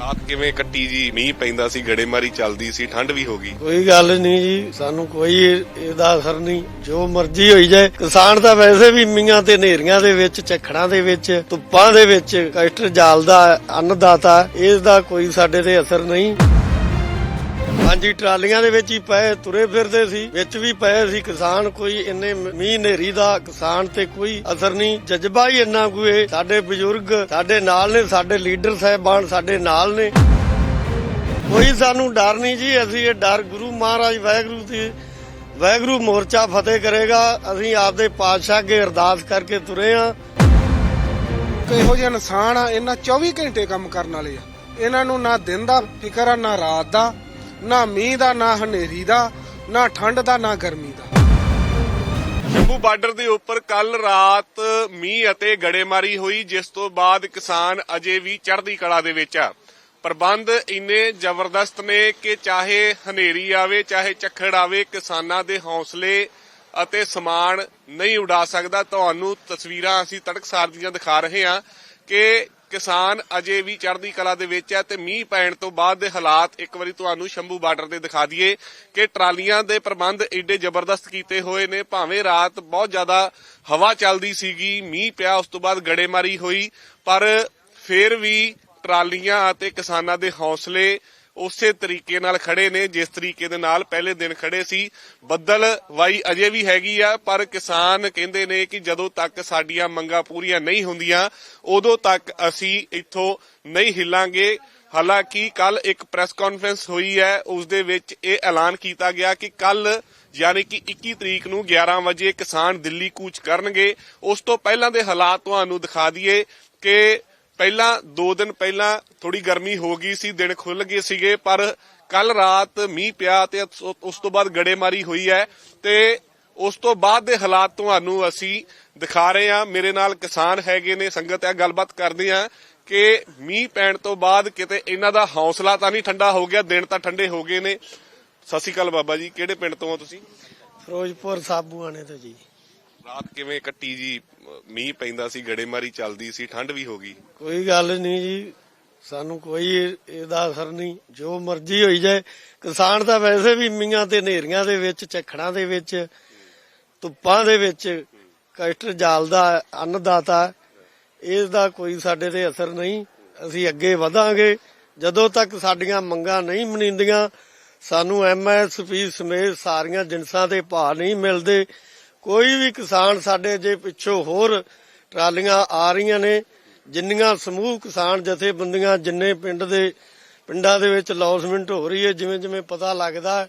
ਰਾਤ ਕਿਵੇਂ ਕੱਟੀ ਜੀ? ਮੀਂਹ ਪੈਂਦਾ ਸੀ, ਗੜੇਮਾਰੀ ਚੱਲਦੀ ਸੀ, ਠੰਡ ਵੀ ਹੋ ਗਈ। ਕੋਈ ਗੱਲ ਨਹੀਂ ਜੀ, ਸਾਨੂੰ ਕੋਈ ਇਹਦਾ ਅਸਰ ਨਹੀਂ। ਜੋ ਮਰਜ਼ੀ ਹੋਈ ਜਾਏ, ਕਿਸਾਨ ਤਾਂ ਵੈਸੇ ਵੀ ਮੀਆਂ ਤੇ, ਹਨੇਰੀਆਂ ਦੇ ਵਿੱਚ, ਝੱਖੜਾਂ ਦੇ ਵਿੱਚ, ਧੁੱਪਾਂ ਦੇ ਵਿੱਚ ਕਸ਼ਟ ਜਾਲਦਾ, ਅੰਨਦਾਤਾ, ਇਸ ਦਾ ਕੋਈ ਸਾਡੇ ਤੇ ਅਸਰ ਨਹੀਂ। ਹਾਂਜੀ, ਟਰਾਲੀਆਂ ਦੇ ਵਿੱਚ ਹੀ ਪਏ, ਤੁਰੇ ਫਿਰਦੇ ਸੀ। ਵਿੱਚ ਵੀ ਪਏ ਸੀ। ਕਿਸਾਨ ਕੋਈ ਇੰਨੇ ਮੀਂਹ ਹਨੇਰੀ ਦਾ ਕਿਸਾਨ ਤੇ ਕੋਈ ਅਸਰ ਨਹੀਂ। ਜਜ਼ਬਾ ਹੀ ਇੰਨਾ ਕੋਈ ਸਾਡੇ ਬਜ਼ੁਰਗ ਸਾਡੇ ਨਾਲ ਨੇ, ਸਾਡੇ ਲੀਡਰ ਸਾਹਿਬਾਨ ਸਾਡੇ ਨਾਲ ਨੇ। ਕੋਈ ਸਾਨੂੰ ਡਰ ਨਹੀਂ ਜੀ। ਅਸੀਂ ਇਹ ਡਰ ਗੁਰੂ ਮਹਾਰਾਜ ਵਾਹਿਗੁਰੂ ਦੀ, ਵਾਹਿਗੁਰੂ ਮੋਰਚਾ ਫਤਿਹ ਕਰੇਗਾ। ਅਸੀਂ ਆਪਦੇ ਪਾਤਸ਼ਾਹ ਅੱਗੇ ਅਰਦਾਸ ਕਰਕੇ ਤੁਰੇ ਆ। ਇਹੋ ਜਿਹੇ ਇਨਸਾਨ ਆ। ਇਹਨਾਂ 24 ਘੰਟੇ ਕੰਮ ਕਰਨ ਵਾਲੇ ਆ। ਇਹਨਾਂ ਨੂੰ ਨਾ ਦਿਨ ਦਾ ਫਿਕਰ ਆ, ਨਾ ਰਾਤ ਦਾ। ਨਾ ਮੀਂਹ ਦਾ, ਨਾ ਹਨੇਰੀ ਦਾ, ਨਾ ਠੰਡ ਦਾ, ਨਾ ਗਰਮੀ ਦਾ। ਸ਼ੰਭੂ ਬਾਰਡਰ ਦੇ ਉੱਪਰ ਕੱਲ ਰਾਤ ਮੀਂਹ ਅਤੇ ਗੜੇਮਾਰੀ ਹੋਈ, ਜਿਸ ਤੋਂ ਬਾਅਦ ਕਿਸਾਨ ਅਜੇ ਵੀ ਚੜ੍ਹਦੀ ਕਲਾ ਦੇ ਵਿੱਚ ਆ। ਪ੍ਰਬੰਧ ਇੰਨੇ ਜ਼ਬਰਦਸਤ ਨੇ ਕਿ ਚਾਹੇ ਹਨੇਰੀ ਆਵੇ, ਚਾਹੇ ਝੱਖੜ ਆਵੇ, ਕਿਸਾਨਾਂ ਦੇ ਹੌਸਲੇ ਅਤੇ ਸਮਾਨ ਨਹੀਂ ਉਡਾ ਸਕਦਾ। ਤੁਹਾਨੂੰ ਤਸਵੀਰਾਂ ਅਸੀਂ ਤੜਕਸਾਰ ਦੀਆਂ ਦਿਖਾ ਰਹੇ ਹਾਂ ਕਿ ਕਿਸਾਨ ਅਜੇ ਵੀ ਚੜ੍ਹਦੀ ਕਲਾ ਦੇ ਵਿੱਚ ਹੈ ਤੇ ਮੀਂਹ ਪੈਣ ਤੋਂ ਬਾਅਦ ਦੇ ਹਾਲਾਤ ਇੱਕ ਵਾਰੀ ਤੁਹਾਨੂੰ ਸ਼ੰਭੂ ਬਾਰਡਰ ਦੇ ਦਿਖਾ ਦਈਏ ਕਿ ਟਰਾਲੀਆਂ ਦੇ ਪ੍ਰਬੰਧ ਏਡੇ ਜ਼ਬਰਦਸਤ ਕੀਤੇ ਹੋਏ ਨੇ, ਭਾਵੇਂ ਰਾਤ ਬਹੁਤ ਜ਼ਿਆਦਾ ਹਵਾ ਚੱਲਦੀ ਸੀਗੀ, ਮੀਂਹ ਪਿਆ, ਉਸ ਤੋਂ ਬਾਅਦ ਗੜੇਮਾਰੀ ਹੋਈ, ਪਰ ਫਿਰ ਵੀ ਟਰਾਲੀਆਂ ਅਤੇ ਕਿਸਾਨਾਂ ਦੇ ਹੌਸਲੇ ਉਸੇ ਤਰੀਕੇ ਨਾਲ ਖੜੇ ਨੇ, ਜਿਸ ਤਰੀਕੇ ਦੇ ਨਾਲ ਪਹਿਲੇ ਦਿਨ ਖੜੇ ਸੀ। ਬੱਦਲ ਵਾਈ ਅਜੇ ਵੀ ਹੈਗੀ ਆ, ਪਰ ਕਿਸਾਨ ਕਹਿੰਦੇ ਨੇ ਕਿ ਜਦੋਂ ਤੱਕ ਸਾਡੀਆਂ ਮੰਗਾਂ ਪੂਰੀਆਂ ਨਹੀਂ ਹੁੰਦੀਆਂ, ਉਦੋਂ ਤੱਕ ਅਸੀਂ ਇੱਥੋਂ ਨਹੀਂ ਹਿੱਲਾਂਗੇ। ਹਾਲਾਂਕਿ ਕੱਲ ਇੱਕ ਪ੍ਰੈਸ ਕਾਨਫਰੰਸ ਹੋਈ ਹੈ, ਉਸ ਦੇ ਵਿੱਚ ਇਹ ਐਲਾਨ ਕੀਤਾ ਗਿਆ ਕਿ ਕੱਲ ਯਾਨੀ ਕਿ 21 ਤਰੀਕ ਨੂੰ 11 ਵਜੇ ਕਿਸਾਨ ਦਿੱਲੀ ਕੂਚ ਕਰਨਗੇ। ਉਸ ਤੋਂ ਪਹਿਲਾਂ ਦੇ ਹਾਲਾਤ ਤੁਹਾਨੂੰ ਦਿਖਾ ਦਈਏ ਕਿ ਪਹਿਲਾਂ 2 ਦਿਨ ਪਹਿਲਾਂ ਥੋੜੀ ਗਰਮੀ ਹੋ ਗਈ ਸੀ, ਦਿਨ ਖੁੱਲ ਗਏ ਸੀਗੇ, ਪਰ ਕੱਲ ਰਾਤ ਮੀਂਹ ਪਿਆ ਤੇ ਉਸ- ਤੋਂ ਬਾਅਦ ਗੜੇਮਾਰੀ ਹੋਈ ਹੈ ਤੇ ਉਸ ਤੋਂ ਬਾਅਦ ਦੇ ਹਾਲਾਤ ਤੁਹਾਨੂੰ ਅਸੀਂ ਦਿਖਾ ਰਹੇ ਹਾਂ। ਮੇਰੇ ਨਾਲ ਕਿਸਾਨ ਹੈਗੇ ਨੇ, ਸੰਗਤ ਆ, ਗੱਲਬਾਤ ਕਰਦੇ ਆ ਕਿ ਮੀਂਹ ਪੈਣ ਤੋਂ ਬਾਅਦ ਕਿਤੇ ਇਹਨਾਂ ਦਾ ਹੌਸਲਾ ਤਾਂ ਨਹੀਂ ਠੰਡਾ ਹੋ ਗਿਆ, ਦਿਨ ਤਾਂ ਠੰਡੇ ਹੋ ਗਏ ਨੇ। ਸਤਿ ਸ਼੍ਰੀ ਅਕਾਲ ਬਾਬਾ ਜੀ, ਕਿਹੜੇ ਪਿੰਡ ਤੋਂ ਆ ਤੁਸੀਂ? ਫਿਰੋਜ਼ਪੁਰ ਸਾਬੂਆਣੇ ਤੋਂ ਜੀ। ਰਾਤ ਕਿਵੇਂ ਕੱਟੀ ਜੀ, ਮੀਂਹ ਪੈਂਦਾ ਸੀ, ਗੜੇਮਾਰੀ ਚੱਲਦੀ ਸੀ, ਠੰਡ ਵੀ ਹੋ ਗਈ। ਕੋਈ ਗੱਲ ਨਹੀਂ ਜੀ, ਸਾਨੂੰ ਕੋਈ ਇਹਦਾ ਅਸਰ ਨਹੀਂ। ਜੋ ਮਰਜ਼ੀ ਹੋਈ ਜਾਏ, ਕਿਸਾਨ ਤਾਂ ਵੈਸੇ ਵੀ ਮੀਆਂ ਤੇ, ਹਨੇਰੀਆਂ ਦੇ ਵਿੱਚ, ਝੱਖੜਾਂ ਦੇ ਵਿੱਚ, ਧੁੱਪਾਂ ਦੇ ਵਿੱਚ ਕਸ਼ਟ ਜਾਲਦਾ, ਅੰਨਦਾਤਾ ਇਸ ਦਾ ਕੋਈ ਸਾਡੇ ਤੇ ਅਸਰ ਨਹੀਂ। ਅਸੀਂ ਅੱਗੇ ਵਧਾਂਗੇ। ਜਦੋਂ ਤੱਕ ਸਾਡੀਆਂ ਮੰਗਾਂ ਨਹੀਂ ਮਨੀਂਦੀਆਂ, ਸਾਨੂੰ ਐਮਐਸਪੀ ਸਮੇਤ ਸਾਰੀਆਂ ਜਿੰਸਾਂ ਦੇ ਭਾਅ ਨਹੀਂ ਮਿਲਦੇ। ਕੋਈ ਵੀ ਕਿਸਾਨ ਸਾਡੇ ਜੇ ਪਿੱਛੋਂ ਹੋਰ ਟਰਾਲੀਆਂ ਆ ਰਹੀਆਂ ਨੇ ਜਿੰਨੀਆਂ ਸਮੂਹ ਕਿਸਾਨ ਜਥੇਬੰਦੀਆਂ ਜਿੰਨੇ ਪਿੰਡ ਦੇ ਪਿੰਡਾਂ ਦੇ ਵਿੱਚ ਲੌਸਮੈਂਟ ਹੋ ਰਹੀ ਹੈ ਜਿਵੇਂ ਜਿਵੇਂ ਪਤਾ ਲੱਗਦਾ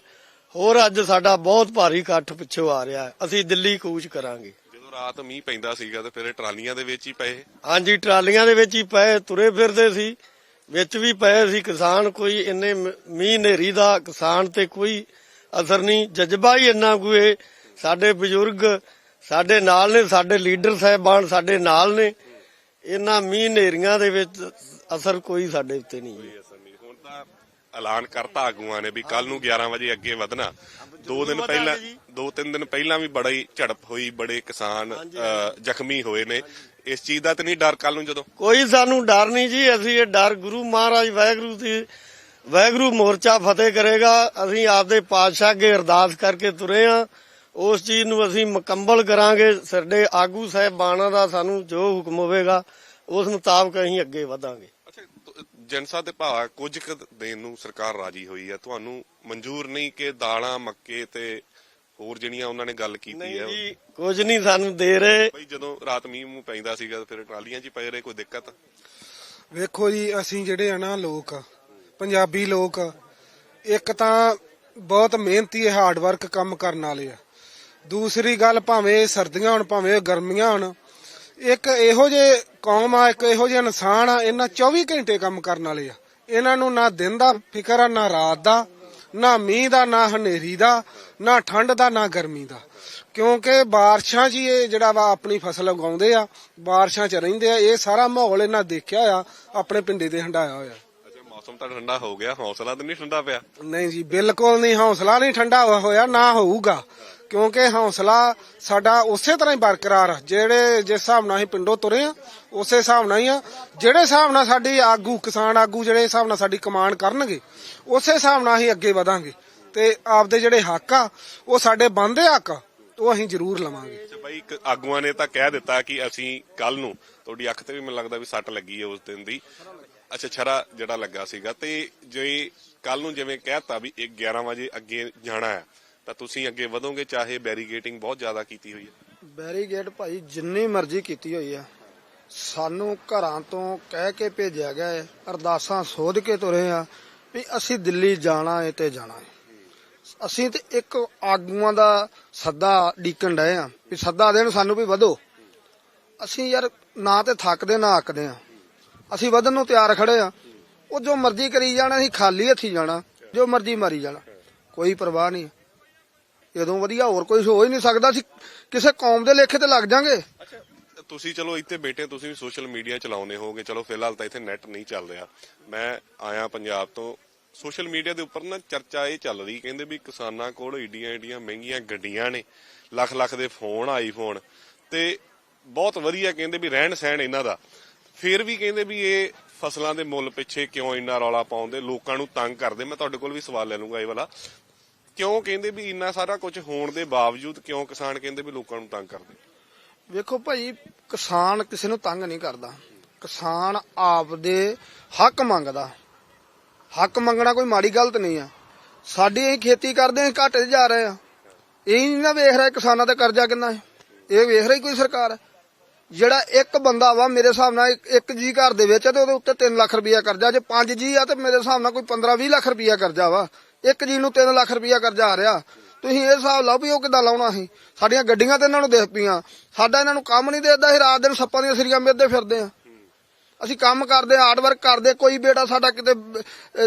ਹੋਰ ਅੱਜ ਸਾਡਾ ਬਹੁਤ ਭਾਰੀ ਇਕੱਠ ਪਿੱਛੋਂ ਆ ਰਿਹਾ ਹੈ। ਅਸੀਂ ਦਿੱਲੀ ਕੂਚ ਕਰਾਂਗੇ। ਜਦੋਂ ਰਾਤ ਮੀਂਹ ਪੈਂਦਾ ਸੀਗਾ ਤੇ ਫਿਰ ਇਹ ਟਰਾਲੀਆਂ ਦੇ ਵਿੱਚ ਹੀ ਪਏ। ਹਾਂਜੀ ਟਰਾਲੀਆਂ ਦੇ ਵਿੱਚ ਹੀ ਪਏ ਤੁਰੇ ਫਿਰਦੇ ਸੀ। ਵਿੱਚ ਵੀ ਪਏ ਸੀ ਕਿਸਾਨ ਕੋਈ ਇੰਨੇ ਮੀਂਹ ਹਨੇਰੀ ਦਾ ਕਿਸਾਨ ਤੇ ਕੋਈ ਅਸਰ ਨਹੀਂ। ਜਜ਼ਬਾ ਹੀ ਇੰਨਾ ਕੋਈ ਸਾਡੇ ਬਜ਼ੁਰਗ ਸਾਡੇ ਨਾਲ ਨੇ ਸਾਡੇ ਲੀਡਰ ਸਾਹਿਬਾਨ ਸਾਡੇ ਨਾਲ ਨੇ। ਇਹਨਾਂ ਮੀਂਹ ਹਨੇਰੀਆਂ ਦੇ ਵਿੱਚ ਅਸਰ ਕੋਈ ਸਾਡੇ ਉੱਤੇ ਨਹੀਂ ਨਹੀਂ। ਹੁਣ ਤਾਂ ਐਲਾਨ ਕਰਤਾ ਆਗੂਆਂ ਨੇ ਵੀ ਕੱਲ ਨੂੰ 11 ਵਜੇ ਅੱਗੇ ਵਧਣਾ। ਦੋ ਦਿਨ ਪਹਿਲਾਂ ਦੋ ਤਿੰਨ ਦਿਨ ਪਹਿਲਾਂ ਵੀ ਬੜੀ ਝੜਪ ਹੋਈ ਬੜੇ ਕਿਸਾਨ ਜ਼ਖਮੀ ਹੋਏ ਨੇ। ਇਸ ਚੀਜ਼ ਦਾ ਤੇ ਨਹੀਂ ਡਰ ਕੱਲ ਨੂੰ ਜਦੋਂ? ਕੋਈ ਸਾਨੂੰ ਡਰ ਨਹੀਂ ਜੀ। ਅਸੀਂ ਇਹ ਡਰ ਗੁਰੂ ਮਹਾਰਾਜ ਵਾਹਿਗੁਰੂ ਦੀ ਵਾਹਿਗੁਰੂ ਮੋਰਚਾ ਫਤਿਹ ਕਰੇਗਾ। ਅਸੀਂ ਆਪਦੇ ਪਾਤਸ਼ਾਹ ਅੱਗੇ ਅਰਦਾਸ ਕਰਕੇ ਤੁਰੇ ਆ। ਉਸ ਚੀਜ਼ ਨੂੰ ਅਸੀਂ ਮੁਕੰਮਲ ਕਰਾਂਗੇ। ਸਾਡੇ ਆਗੂ ਸਾਹਿਬਾਨਾਂ ਦਾ ਸਾਨੂੰ ਜੋ ਹੁਕਮ ਹੋਵੇਗਾ ਉਸ ਮੁਤਾਬਕ ਅਸੀਂ ਅੱਗੇ ਵਧਾਂਗੇ। ਜਨਸਾ ਦੇ ਭਾਅ ਕੁਝ ਕੁ ਦੇਣ ਨੂੰ ਸਰਕਾਰ ਰਾਜੀ ਹੋਈ ਹੈ। ਤੁਹਾਨੂੰ ਮਨਜ਼ੂਰ ਨਹੀਂ ਕਿ ਦਾਲਾਂ ਮੱਕੇ ਤੇ ਹੋਰ ਜਿਹੜੀਆਂ ਉਹਨਾਂ ਨੇ ਗੱਲ ਕੀਤੀ ਨਹੀਂ ਹੈ ਜੀ ਕੁਝ ਨਹੀਂ ਸਾਨੂੰ ਦੇ ਰਹੇ। ਬਈ ਜਦੋਂ ਰਾਤ ਮੀਂਹ ਮੂੰਹ ਪੈਂਦਾ ਸੀਗਾ ਫਿਰ ਟਰਾਲੀਆਂ 'ਚ ਹੀ ਪਏ ਰਹੇ ਕੋਈ ਦਿੱਕਤ? ਵੇਖੋ ਜੀ ਅਸੀਂ ਜਿਹੜੇ ਆ ਨਾ ਲੋਕ ਪੰਜਾਬੀ ਲੋਕ ਇੱਕ ਤਾਂ ਬਹੁਤ ਮਿਹਨਤੀ ਹਾਰਡ ਵਰਕ ਕੰਮ ਕਰਨ ਵਾਲੇ ਆ। ਦੂਸਰੀ ਗੱਲ ਭਾਵੇਂ ਸਰਦੀਆਂ ਹੋਣ ਭਾਵੇਂ ਗਰਮੀਆਂ ਹੋਣ ਇੱਕ ਇਹੋ ਜੇ ਕੌਮ ਆ ਇੱਕ ਇਹੋ ਜਿਹਾ ਇਨਸਾਨ ਆ ਇਹਨਾਂ 24 ਘੰਟੇ ਕੰਮ ਕਰਨ ਵਾਲੇ ਆ। ਇਹਨਾਂ ਨੂੰ ਨਾ ਦਿਨ ਦਾ ਫਿਕਰ ਆ ਨਾ ਰਾਤ ਦਾ ਨਾ ਮੀਂਹ ਦਾ ਨਾ ਹਨੇਰੀ ਦਾ ਨਾ ਠੰਡ ਦਾ ਨਾ ਗਰਮੀ ਦਾ। ਕਿਉਂਕਿ ਬਾਰਿਸ਼ਾਂ 'ਚ ਇਹ ਜਿਹੜਾ ਵਾ ਆਪਣੀ ਫਸਲ ਉਗਾਉਂਦੇ ਆ ਬਾਰਿਸ਼ਾਂ 'ਚ ਰਹਿੰਦੇ ਆ ਇਹ ਸਾਰਾ ਮਾਹੌਲ ਇਹਨਾਂ ਦੇਖਿਆ ਆ ਆਪਣੇ ਪਿੰਡੇ ਤੇ ਹੰਡਾਇਆ ਹੋਇਆ। ਅੱਛਾ ਮੌਸਮ ਤਾਂ ਠੰਡਾ ਹੋ ਗਿਆ ਹੌਸਲਾ ਤਾਂ ਨਹੀਂ ਠੰਡਾ ਪਿਆ? ਨਹੀਂ ਜੀ ਬਿਲਕੁਲ ਨਹੀਂ ਹੌਸਲਾ ਨਹੀਂ ਠੰਡਾ ਹੋਇਆ ਨਾ ਹੋਊਗਾ। ਕਿਉਂਕਿ ਹੌਸਲਾ ਸਾਡਾ ਉਸੇ ਤਰ੍ਹਾਂ ਹੀ ਬਰਕਰਾਰ ਜਿਹੜੇ ਜਿਸ ਹਿਸਾਬ ਨਾਲ ਅਸੀਂ ਪਿੰਡੋਂ ਤੁਰੇ ਆ ਉਸੇ ਹਿਸਾਬ ਨਾਲ ਹੀ ਆ। ਜਿਹੜੇ ਹਿਸਾਬ ਨਾਲ ਸਾਡੀ ਆਗੂ ਕਿਸਾਨ ਆਗੂ ਜਿਹੜੇ ਹਿਸਾਬ ਨਾਲ ਸਾਡੀ ਕਮਾਂਡ ਕਰਨਗੇ ਉਸੇ ਹਿਸਾਬ ਨਾਲ ਅਸੀਂ ਅੱਗੇ ਵਧਾਂਗੇ। ਤੇ ਆਪਦੇ ਜਿਹੜੇ ਹੱਕ ਆ ਉਹ ਸਾਡੇ ਬੰਦੇ ਹੱਕ ਆ, ਉਹ ਅਸੀਂ ਜ਼ਰੂਰ ਲਵਾਂਗੇ। ਅੱਛਾ ਆਗੂਆਂ ਨੇ ਤਾਂ ਕਹਿ ਦਿੱਤਾ ਕਿ ਅਸੀਂ ਕੱਲ ਨੂੰ ਤੁਹਾਡੀ ਅੱਖ ਤੇ ਵੀ ਮੈਨੂੰ ਲੱਗਦਾ ਵੀ ਸੱਟ ਲੱਗੀ ਹੈ ਉਸ ਦਿਨ ਦੀ। ਅੱਛਾ ਛਰਾ ਜਿਹੜਾ ਲੱਗਾ ਸੀਗਾ ਤੇ ਜੇ ਕੱਲ ਨੂੰ ਜਿਵੇਂ ਕਹਿਤਾ ਵੀ ਇਹ 11 ਵਜੇ ਅੱਗੇ ਜਾਣਾ ਹੈ ਤਾਂ ਤੁਸੀਂ ਅੱਗੇ ਵਧੋਗੇ, ਚਾਹੇ ਬੈਰੀਗੇਟਿੰਗ ਬਹੁਤ ਜ਼ਿਆਦਾ ਕੀਤੀ ਹੋਈ ਹੈ। ਬੈਰੀਗੇਡ ਭਾਈ ਜਿੰਨੀ ਮਰਜ਼ੀ ਕੀਤੀ ਹੋਈ ਆ। ਸਾਨੂੰ ਘਰਾਂ ਤੋਂ ਕਹਿ ਕੇ ਭੇਜਿਆ ਗਿਆ ਹੈ ਅਰਦਾਸਾਂ ਸੋਧ ਕੇ ਤੁਰੇ ਆ ਵੀ ਅਸੀਂ ਦਿੱਲੀ ਜਾਣਾ ਹੈ ਤੇ ਜਾਣਾ ਹੈ ਅਸੀਂ ਤੇ ਇੱਕ ਆਗੂਆਂ ਦਾ ਸੱਦਾ ਡੀਕਣ ਡਏ ਆ ਵੀ ਸੱਦਾ ਦੇਣ ਸਾਨੂੰ ਵੀ ਵਧੋ। ਅਸੀਂ ਯਾਰ ਨਾ ਤੇ ਥੱਕਦੇ, ਨਾ ਅੱਕਦੇ ਆ। ਅਸੀਂ ਵਧਣ ਨੂੰ ਤਿਆਰ ਖੜੇ ਆ। ਉਹ ਜੋ ਮਰਜ਼ੀ ਕਰੀ ਜਾਣਾ, ਅਸੀਂ ਖਾਲੀ ਹੱਥੀ ਜਾਣਾ। ਜੋ ਮਰਜ਼ੀ ਮਾਰੀ ਜਾਣਾ। ਕੋਈ ਪਰਵਾਹ ਨਹੀਂ। ਜਦੋਂ ਵਧੀਆ ਹੋਰ ਕੋਈ ਹੋ ਹੀ ਨਹੀਂ ਸਕਦਾ ਸੀ ਕਿਸੇ ਕੌਮ ਦੇ ਲੇਖੇ ਤੇ ਲੱਗ ਜਾਾਂਗੇ। ਤੁਸੀਂ ਚਲੋ ਇੱਥੇ ਬੈਠੇ, ਤੁਸੀਂ ਵੀ ਸੋਸ਼ਲ ਮੀਡੀਆ ਚਲਾਉਂਦੇ ਹੋਗੇ ਚਲੋ, ਫਿਲਹਾਲ ਤਾਂ ਇੱਥੇ ਨੈਟ ਨਹੀਂ ਚੱਲ ਰਿਹਾ। ਮੈਂ ਆਇਆ ਪੰਜਾਬ ਤੋਂ। ਸੋਸ਼ਲ ਮੀਡੀਆ ਦੇ ਉੱਪਰ ਨਾ ਚਰਚਾ ਇਹ ਚੱਲ ਰਹੀ, ਕਹਿੰਦੇ ਵੀ ਕਿਸਾਨਾਂ ਕੋਲ ਏਡੀਆਂ ਏਡੀਆਂ ਮਹਿੰਗੀਆਂ ਗੱਡੀਆਂ ਨੇ। ਲੱਖ ਲੱਖ ਦੇ ਫੋਨ ਆਈਫੋਨ ਤੇ ਬਹੁਤ ਵਧੀਆ ਕਹਿੰਦੇ ਵੀ ਰਹਿਣ ਸਹਿਣ ਇਹਨਾਂ ਦਾ। ਫਿਰ ਵੀ ਕਹਿੰਦੇ ਵੀ ਇਹ ਫਸਲਾਂ ਦੇ ਮੁੱਲ ਪਿੱਛੇ ਕਿਉਂ ਇੰਨਾ ਰੌਲਾ ਪਾਉਂਦੇ, ਲੋਕਾਂ ਨੂੰ ਤੰਗ ਕਰਦੇ। ਮੈਂ ਤੁਹਾਡੇ ਕੋਲ ਵੀ ਸਵਾਲ ਲੈ ਲੂੰਗਾ ਇਹ ਵਾਲਾ। ਕਿਉਂ ਕਹਿੰਦੇ ਵੀ ਇੰਨਾ ਸਾਰਾ ਕੁਝ ਹੋਣ ਦੇ ਬਾਵਜੂਦ ਕਿਉਂ ਕਿਸਾਨ ਕਹਿੰਦੇ ਵੀ ਲੋਕਾਂ ਨੂੰ ਤੰਗ ਕਰਦੇ? ਵੇਖੋ ਭਾਈ, ਕਿਸਾਨ ਕਿਸੇ ਨੂੰ ਤੰਗ ਨਹੀਂ ਕਰਦਾ। ਕਿਸਾਨ ਆਪਦੇ ਹੱਕ ਮੰਗਦਾ। ਹੱਕ ਮੰਗਣਾ ਕੋਈ ਮਾੜੀ ਗਲਤ ਨਹੀਂ ਆ। ਸਾਡੀ ਅਸੀਂ ਖੇਤੀ ਕਰਦੇ ਹਾਂ ਘਾਟੇ ਜਾ ਰਹੇ ਆ ਇਹ ਨਹੀਂ ਨਾ ਵੇਖ ਰਿਹਾ ਕਿਸਾਨਾਂ ਦਾ ਕਰਜ਼ਾ ਕਿੰਨਾ ਹੈ। ਇਹ ਵੇਖ ਰਹੀ ਕੋਈ ਸਰਕਾਰ। ਜਿਹੜਾ ਇੱਕ ਬੰਦਾ ਵਾ, ਮੇਰੇ ਹਿਸਾਬ ਨਾਲ ਇੱਕ- ਜੀ ਘਰ ਦੇ ਵਿੱਚ ਆ ਤੇ ਉਹਦੇ ਉੱਤੇ 3 ਲੱਖ ਰੁਪਇਆ ਕਰਜ਼ਾ। ਜੇ 5 ਜੀ ਆ ਤੇ ਮੇਰੇ ਹਿਸਾਬ ਨਾਲ ਕੋਈ 15 20 ਲੱਖ ਰੁਪਇਆ ਕਰਜ਼ਾ ਵਾ। ਇੱਕ ਜੀ ਨੂੰ 3 ਲੱਖ ਰੁਪਇਆ ਕਰਜ਼ਾ ਆ ਰਿਹਾ। ਤੁਸੀਂ ਇਹ ਹਿਸਾਬ ਲਾਓ ਵੀ ਉਹ ਕਿੱਦਾਂ ਲਾਉਣਾ ਸੀ? ਸਾਡੀਆਂ ਗੱਡੀਆਂ ਤੇ ਇਹਨਾਂ ਨੂੰ ਦੇਖ ਪਈਆਂ। ਸਾਡਾ ਇਹਨਾਂ ਨੂੰ ਕੰਮ ਨਹੀਂ ਦੇਦਾ ਅਸੀਂ ਰਾਤ ਦਿਨ ਸੱਪਾਂ ਦੀਆਂ ਸਿਰੀਆਂ ਮਿੱਧੇ ਫਿਰਦੇ ਆ ਅਸੀਂ ਕੰਮ ਕਰਦੇ ਹਾਰਡ ਵਰਕ ਕਰਦੇ ਕੋਈ ਬੇਟਾ ਸਾਡਾ ਕਿਤੇ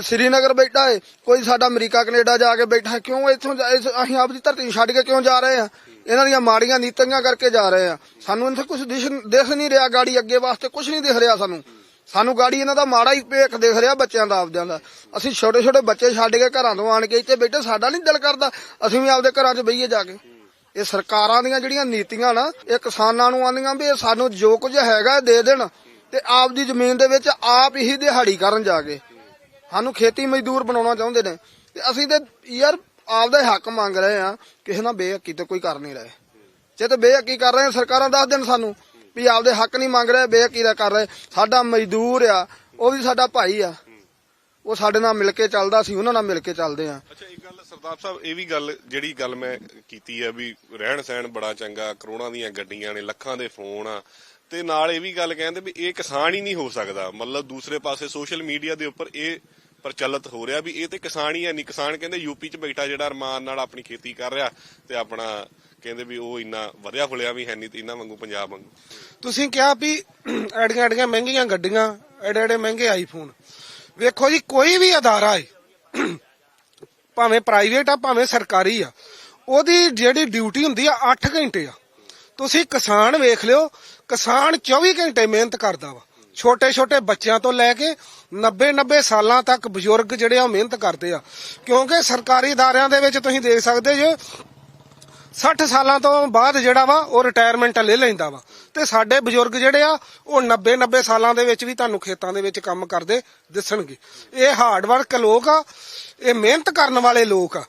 ਸ੍ਰੀਨਗਰ ਬੈਠਾ ਏ, ਕੋਈ ਸਾਡਾ ਅਮਰੀਕਾ, ਕੈਨੇਡਾ ਜਾ ਕੇ ਬੈਠਾ ਕਿਉਂ ਇੱਥੋਂ ਜਾ- ਇਸ- ਅਸੀਂ ਆਪਦੀ ਧਰਤੀ ਨੂੰ ਛੱਡ ਕੇ ਕਿਉਂ ਜਾ ਰਹੇ ਆ ਇਹਨਾਂ ਦੀਆਂ ਮਾੜੀਆਂ ਨੀਤੀਆਂ ਕਰਕੇ ਜਾ ਰਹੇ ਆ ਸਾਨੂੰ ਇੱਥੇ ਕੁਝ ਦਿਖ ਦਿਖ ਨਹੀਂ ਰਿਹਾ, ਗਾੜੀ ਅੱਗੇ ਵਾਸਤੇ ਕੁਝ ਨਹੀਂ ਦਿਖ ਰਿਹਾ ਸਾਨੂੰ। ਸਾਨੂੰ ਗਾੜੀ ਇਹਨਾਂ ਦਾ ਮਾੜਾ ਹੀ ਭੇਖ ਦਿਖ ਰਿਹਾ ਬੱਚਿਆਂ ਦਾ, ਆਪਦਿਆਂ ਦਾ। ਅਸੀਂ ਛੋਟੇ ਛੋਟੇ ਬੱਚੇ ਛੱਡ ਕੇ ਘਰਾਂ ਤੋਂ ਆਣ ਕੇ ਇੱਥੇ ਬੈਠੇ, ਸਾਡਾ ਨਹੀਂ ਦਿਲ ਕਰਦਾ। ਅਸੀਂ ਵੀ ਆਪਦੇ ਘਰਾਂ 'ਚ ਬਈਏ ਜਾ ਕੇ। ਇਹ ਸਰਕਾਰਾਂ ਦੀਆਂ ਜਿਹੜੀਆਂ ਨੀਤੀਆਂ ਨਾ, ਇਹ ਕਿਸਾਨਾਂ ਨੂੰ ਆਂਦੀਆਂ ਵੀ ਸਾਨੂੰ ਜੋ ਕੁਝ ਹੈਗਾ ਦੇ ਦੇਣ ਤੇ ਆਪਦੀ ਜ਼ਮੀਨ ਦੇ ਵਿੱਚ ਆਪ ਹੀ ਦਿਹਾੜੀ ਕਰਨ ਜਾ ਕੇ। ਸਾਨੂੰ ਖੇਤੀ ਮਜ਼ਦੂਰ ਬਣਾਉਣਾ ਚਾਹੁੰਦੇ ਨੇ। ਤੇ ਅਸੀਂ ਤੇ ਯਾਰ ਆਪਦਾ ਹੀ ਹੱਕ ਮੰਗ ਰਹੇ ਆ ਕਿਸੇ ਨਾਲ ਬੇਹੱਕੀ ਤੇ ਕੋਈ ਕਰ ਨਹੀਂ ਰਹੇ। ਜੇ ਤੇ ਬੇਹੱਕੀ ਕਰ ਰਹੇ ਸਰਕਾਰਾਂ ਦੱਸ ਦੇਣ ਸਾਨੂੰ। ਵੀ ਆਪਦੇ ਹੱਕ ਨਹੀਂ ਮੰਗ ਰਹੇ ਬੇਹੱਕੀ ਕਰ ਰਹੇ। ਸਾਡਾ ਮਜ਼ਦੂਰ ਆ, ਉਹ ਵੀ ਸਾਡਾ ਭਾਈ ਆ। ਉਹ ਸਾਡੇ ਨਾਲ ਮਿਲ ਕੇ ਚੱਲਦਾ ਸੀ ਉਹਨਾਂ ਨਾਲ ਮਿਲ ਕੇ ਚੱਲਦੇ ਆ ਅੱਛਾ, ਇੱਕ ਗੱਲ ਸਰਦਾਰ ਸਾਹਿਬ, ਇਹ ਵੀ ਗੱਲ, ਜਿਹੜੀ ਗੱਲ ਮੈਂ ਕੀਤੀ ਹੈ ਵੀ ਰਹਿਣ ਸਹਿਣ ਬੜਾ ਚੰਗਾ, ਕਰੋੜਾਂ ਦੀਆਂ ਗੱਡੀਆਂ ਨੇ, ਲੱਖਾਂ ਦੇ ਫੋਨ ਆ। ਤੇ ਨਾਲ ਇਹ ਵੀ ਗੱਲ ਕਹਿੰਦੇ ਵੀ ਇਹ ਕਿਸਾਨ ਹੀ ਨਹੀਂ ਹੋ ਸਕਦਾ। ਮਤਲਬ ਦੂਸਰੇ ਪਾਸੇ ਸੋਸ਼ਲ ਮੀਡੀਆ ਦੇ ਉੱਪਰ ਇਹ ਪ੍ਰਚਲਿਤ ਹੋ ਰਿਹਾ ਵੀ ਇਹ ਤੇ ਕਿਸਾਨ ਹੀ ਹੈ ਨਹੀਂ। ਕਿਸਾਨ ਕਹਿੰਦੇ ਯੂਪੀ 'ਚ ਬੈਠਾ ਜਿਹੜਾ ਅਰਮਾਨ ਨਾਲ ਆਪਣੀ ਖੇਤੀ ਕਰ ਰਿਹਾ ਤੇ ਆਪਣਾ ਕਹਿੰਦੇ ਵੀ ਉਹ ਇੰਨਾ ਵਧਿਆ ਫੁਲਿਆ ਵੀ ਹੈ ਨਹੀਂ ਤੇ ਇਹਨਾਂ ਵਾਂਗੂ ਪੰਜਾਬ ਵਾਂਗੂ। ਤੁਸੀਂ ਕਿਹਾ ਵੀ ਐਡੀਆਂ ਐਡੀਆਂ ਮਹਿੰਗੀਆਂ ਗੱਡੀਆਂ, ਐਡੇ ਐਡੇ ਮਹਿੰਗੇ ਆਈਫੋਨ ਵੇਖੋ ਜੀ, ਕੋਈ ਵੀ ਅਦਾਰਾ ਹੈ, ਭਾਵੇਂ ਪ੍ਰਾਈਵੇਟ ਆ, ਭਾਵੇਂ ਸਰਕਾਰੀ ਆ, ਉਹਦੀ ਜਿਹੜੀ ਡਿਊਟੀ ਹੁੰਦੀ ਆ 8 ਘੰਟੇ ਆ। ਤੁਸੀਂ ਕਿਸਾਨ ਵੇਖ ਲਿਓ, ਕਿਸਾਨ 24 ਘੰਟੇ ਮਿਹਨਤ ਕਰਦਾ ਵਾ। ਛੋਟੇ ਛੋਟੇ ਬੱਚਿਆਂ ਤੋਂ ਲੈ ਕੇ 90 90 ਸਾਲਾਂ ਤੱਕ ਬਜ਼ੁਰਗ ਜਿਹੜੇ ਆ ਮਿਹਨਤ ਕਰਦੇ ਆ। ਕਿਉਂਕਿ ਸਰਕਾਰੀ ਅਦਾਰਿਆਂ ਦੇ ਵਿੱਚ ਤੁਸੀਂ ਦੇਖ ਸਕਦੇ ਜੇ 60 ਸਾਲਾਂ ਤੋਂ ਬਾਅਦ ਜਿਹੜਾ ਵਾ, ਉਹ ਰਿਟਾਇਰਮੈਂਟ ਲੈ ਲੈਂਦਾ ਵਾ। ਤੇ ਸਾਡੇ ਬਜ਼ੁਰਗ ਜਿਹੜੇ ਆ, ਉਹ 90 90 ਸਾਲਾਂ ਦੇ ਵਿੱਚ ਵੀ ਤੁਹਾਨੂੰ ਖੇਤਾਂ ਦੇ ਵਿੱਚ ਕੰਮ ਕਰਦੇ ਦਿਸਣਗੇ। ਇਹ ਹਾਰਡ ਵਰਕ ਲੋਕ ਆ, ਇਹ ਮਿਹਨਤ ਕਰਨ ਵਾਲੇ ਲੋਕ ਆ।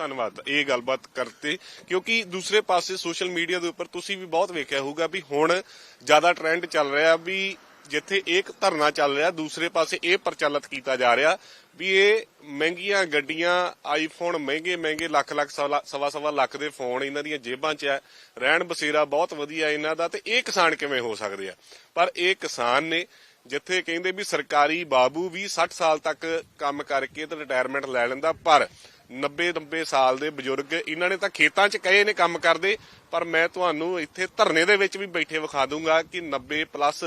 ਧੰਨਵਾਦ, ਇਹ ਗੱਲਬਾਤ ਕਰਤੇ। ਕਿਉਂਕਿ ਦੂਸਰੇ ਪਾਸੇ ਸੋਸ਼ਲ ਮੀਡੀਆ ਦੇ ਉੱਪਰ ਤੁਸੀਂ ਵੀ ਬਹੁਤ ਵੇਖਿਆ ਹੋਊਗਾ ਵੀ ਹੁਣ ਜ਼ਿਆਦਾ ਟ੍ਰੈਂਡ ਚੱਲ ਰਿਹਾ ਵੀ ਜਿੱਥੇ ਇੱਕ ਧਰਨਾ ਚੱਲ ਰਿਹਾ, ਦੂਸਰੇ ਪਾਸੇ ਇਹ ਪ੍ਰਚਲਿਤ ਕੀਤਾ ਜਾ ਰਿਹਾ ਵੀ ਇਹ ਮਹਿੰਗੀਆਂ ਗੱਡੀਆਂ ਆਈਫੋਨ ਮਹਿੰਗੇ ਮਹਿੰਗੇ ਲੱਖ ਲੱਖ ਸਵਾ ਸਵਾ ਲੱਖ ਦੇ ਫੋਨ ਇਹਨਾਂ ਦੀਆਂ ਜੇਬਾਂ 'ਚ ਹੈ ਰਹਿਣ ਬਸੇਰਾ ਬਹੁਤ ਵਧੀਆ ਇਹਨਾਂ ਦਾ ਤੇ ਇਹ ਕਿਸਾਨ ਕਿਵੇਂ ਹੋ ਸਕਦੇ ਆ? ਪਰ ਇਹ ਕਿਸਾਨ ਨੇ ਜਿੱਥੇ ਕਹਿੰਦੇ ਵੀ ਸਰਕਾਰੀ ਬਾਬੂ ਵੀ 60 ਸਾਲ ਤੱਕ ਕੰਮ ਕਰਕੇ ਤੇ ਰਿਟਾਇਰਮੈਂਟ ਲੈ ਲੈਂਦਾ, ਪਰ 90 90 ਸਾਲ ਦੇ ਬਜ਼ੁਰਗ ਇਹਨਾਂ ਨੇ ਤਾਂ ਖੇਤਾਂ 'ਚ ਕਹੇ ਨੇ ਕੰਮ ਕਰਦੇ, ਪਰ ਮੈਂ ਤੁਹਾਨੂੰ ਇੱਥੇ ਧਰਨੇ ਦੇ ਵਿੱਚ ਵੀ ਬੈਠੇ ਵਿਖਾ ਦੂੰਗਾ ਕਿ 90 ਪਲੱਸ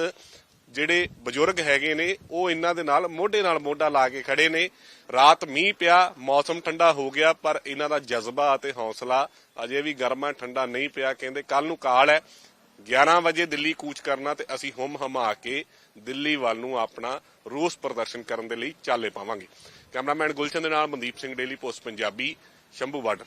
ਜਿਹੜੇ ਬਜ਼ੁਰਗ ਹੈਗੇ ਨੇ, ਉਹ ਇਹਨਾਂ ਦੇ ਨਾਲ ਮੋਢੇ ਨਾਲ ਮੋਢਾ ਲਾ ਕੇ ਖੜੇ ਨੇ। ਰਾਤ ਮੀਂਹ ਪਿਆ, ਮੌਸਮ ਠੰਡਾ ਹੋ ਗਿਆ, ਪਰ ਇਹਨਾਂ ਦਾ ਜਜ਼ਬਾ ਅਤੇ ਹੌਸਲਾ ਅਜੇ ਵੀ ਗਰਮਾ ਠੰਡਾ ਨਹੀਂ ਪਿਆ। ਕਹਿੰਦੇ ਕੱਲ ਨੂੰ ਕਾਲ ਹੈ 11 ਵਜੇ ਦਿੱਲੀ ਕੂਚ ਕਰਨਾ ਤੇ ਅਸੀਂ ਹੁਮ ਹਮਾ ਕੇ ਦਿੱਲੀ ਵੱਲ ਨੂੰ ਆਪਣਾ ਰੋਸ ਪ੍ਰਦਰਸ਼ਨ ਕਰਨ ਦੇ ਲਈ ਚਾਲੇ ਪਾਵਾਂਗੇ। ਕੈਮਰਾਮੈਨ ਗੁਲਸ਼ਨ ਦੇ ਨਾਲ Mandeep Singh daily post Punjabi Shambhu border.